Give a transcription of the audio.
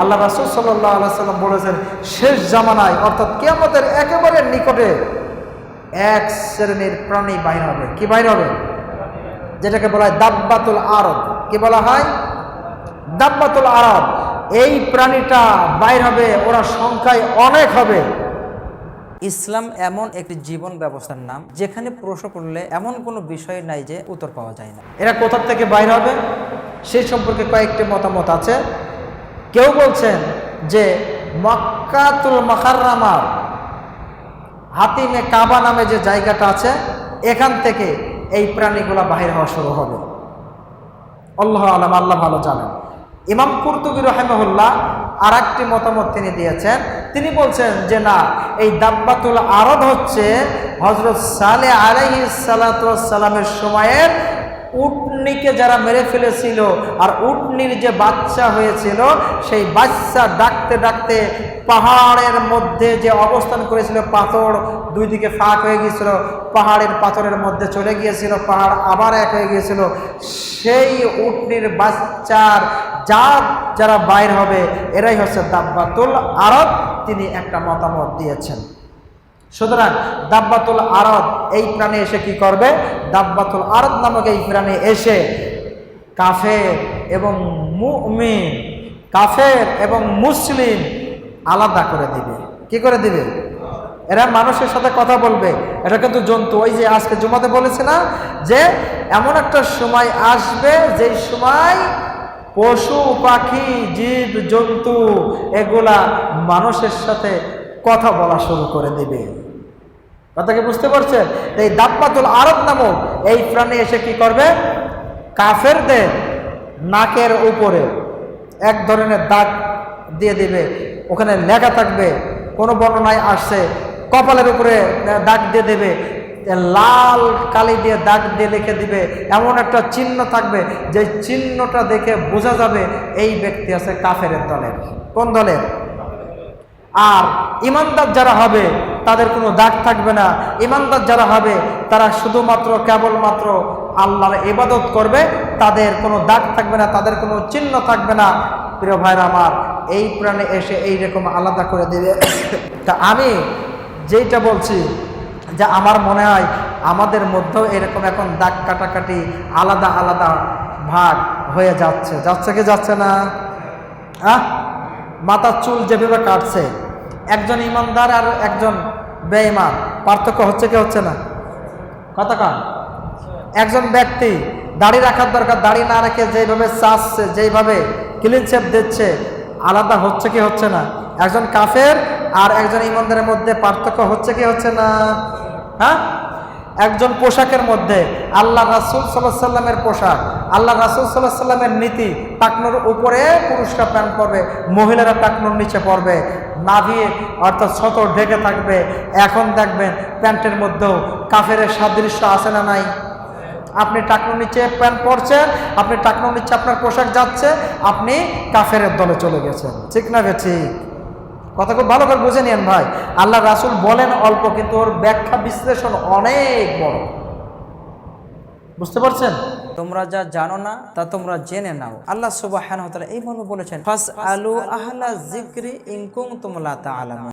আল্লাহ রাসুল সাল্লাহ সাল্লাম বলেছেন, শেষ জামানায়, অর্থাৎ কেয়ামতের একেবারে নিকটে এক শ্রেণির প্রাণী বাইর হবে। কি বাইর হবে? যেটাকে বলা হয় দাব্বাতুল আরব কি বলা হয়? দাব্বাতুল আরব এই প্রাণীটা বাইর হবে, ওরা সংখ্যায় অনেক হবে। ইসলাম এমন একটি জীবন ব্যবস্থার নাম, যেখানে প্রশ্ন করলে এমন কোনো বিষয় নাই যে উত্তর পাওয়া যায় না। এরা কোথার থেকে বাইর হবে? সেই সম্পর্কে কয়েকটি মতামত আছে। কেউ বলছেন যে মক্কাতুল মাখাররামার হাতিমে কাবা নামে যে জায়গাটা আছে, এখান থেকে এই প্রাণীগুলা বাহির হওয়া শুরু হবে। আল্লাহ আলম, আল্লাহ ভালো জানেন। ইমাম কুরতুবি রহেমহুল্লাহ আর একটি মতামত তিনি দিয়েছেন। তিনি বলছেন যে না, এই দাব্বাতুল আরদ হচ্ছে হজরত সালে আলাইহি সালামের সময়ের উটনিকে যারা মেরে ফেলেছিল আর উটনির যে বাচ্চা হয়েছিল, সেই বাচ্চা ডাকতে ডাকতে পাহাড়ের মধ্যে যে অবস্থান করেছিল, পাথর দুই দিকে ফাঁক হয়ে গিয়েছিল, পাহাড়ের পাথরের মধ্যে চলে গিয়েছিল, পাহাড় আবার এক হয়ে গিয়েছিল। সেই উটনির বাচ্চার জাত যারা বাইর হবে, এরাই হচ্ছে দাব্বাতুল আরব, তিনি একটা মতামত দিয়েছেন। সুতরাং দাব্বাতুল আরব এই প্রাণে এসে কি করবে? দাব্বাতুল আরব নামক এই প্রাণে এসে কাফের এবং মুমিন, কাফের এবং মুসলিম আলাদা করে দিবে। কি করে দিবে? এরা মানুষের সাথে কথা বলবে। এটা কিন্তু জন্তু। ওই যে আজকে জুমাতে বলেছে না যে, এমন একটা সময় আসবে যেই সময় পশু, পাখি, জীব, জন্তু এগুলা মানুষের সাথে কথা বলা শুরু করে দিবে। কথাকে বুঝতে পারছেন? এই দাপ্পাতুল আরব নামক এই প্রাণী এসে কি করবে? কাফেরদের নাকের উপরে এক ধরনের দাগ দিয়ে দিবে। ওখানে লেখা থাকবে, কোনো বর্ণনায় আসছে, কপালের উপরে দাগ দিয়ে দেবে, লাল কালি দিয়ে দাগ দিয়ে লিখে দিবে, এমন একটা চিহ্ন থাকবে, যে চিহ্নটা দেখে বোঝা যাবে এই ব্যক্তি আছে কাফের দলের। কোন দলের? আর ইমানদার যারা হবে, তাদের কোনো দাগ থাকবে না। ইমানদার যারা হবে, তারা শুধুমাত্র, কেবলমাত্র আল্লাহর ইবাদত করবে। তাদের কোনো দাগ থাকবে না, তাদের কোনো চিহ্ন থাকবে না। প্রিয় ভাইরা আমার, এই প্রাণে এসে এই রকম আলাদা করে দেবে। তা আমি যেইটা বলছি, যে আমার মনে হয় আমাদের মধ্যেও এরকম এখন দাগ কাটাকাটি আলাদা আলাদা ভাগ হয়ে যাচ্ছে। যাচ্ছে কি যাচ্ছে না? আহ? মাথার চুল যেভাবে কাটছে, একজন ইমানদার আর একজন বেঈমান, পার্থক্য হচ্ছে কি হচ্ছে না? কথা কান। একজন ব্যক্তি দাড়ি রাখার দরকার, দাড়ি না রেখে যেইভাবে চাচ্ছে যেইভাবে ক্লিন শেপ দিচ্ছে, আলাদা হচ্ছে কি হচ্ছে না? একজন কাফের আর একজন ইমানদারের মধ্যে পার্থক্য হচ্ছে কি হচ্ছে না? হ্যাঁ? একজন পোশাকের মধ্যে আল্লাহ রাসুল সাল্লামের পোশাক আল্লাহ রাসুল সাল্লাহ সাল্লামের নীতি টাকনোর উপরে পুরুষরা প্যান্ট পরবে মহিলারা টাকনোর নিচে পরবে নাভি অর্থাৎ সতর ঢেকে থাকবে। এখন দেখবেন প্যান্টের মধ্যেও কাফের সাদৃশ্য আছে না নাই? আপনি টাকনোর নিচে প্যান্ট পরছেন, আপনি টাকনোর নিচে আপনার পোশাক যাচ্ছে, আপনি কাফের দলে চলে গেছেন। ঠিক না বে ঠিক। কথা খুব ভালো করে বুঝে নিন ভাই। আল্লাহ রাসুল বলেন অল্প, কিন্তু ওর ব্যাখ্যা বিশ্লেষণ অনেক বড়। বুঝতে পারছেন? তোমরা যা জানো না, তা তোমরা জেনে নাও। আল্লাহ সুবাহ বলেছেন ফাস আলু আহলা জিক্রি তা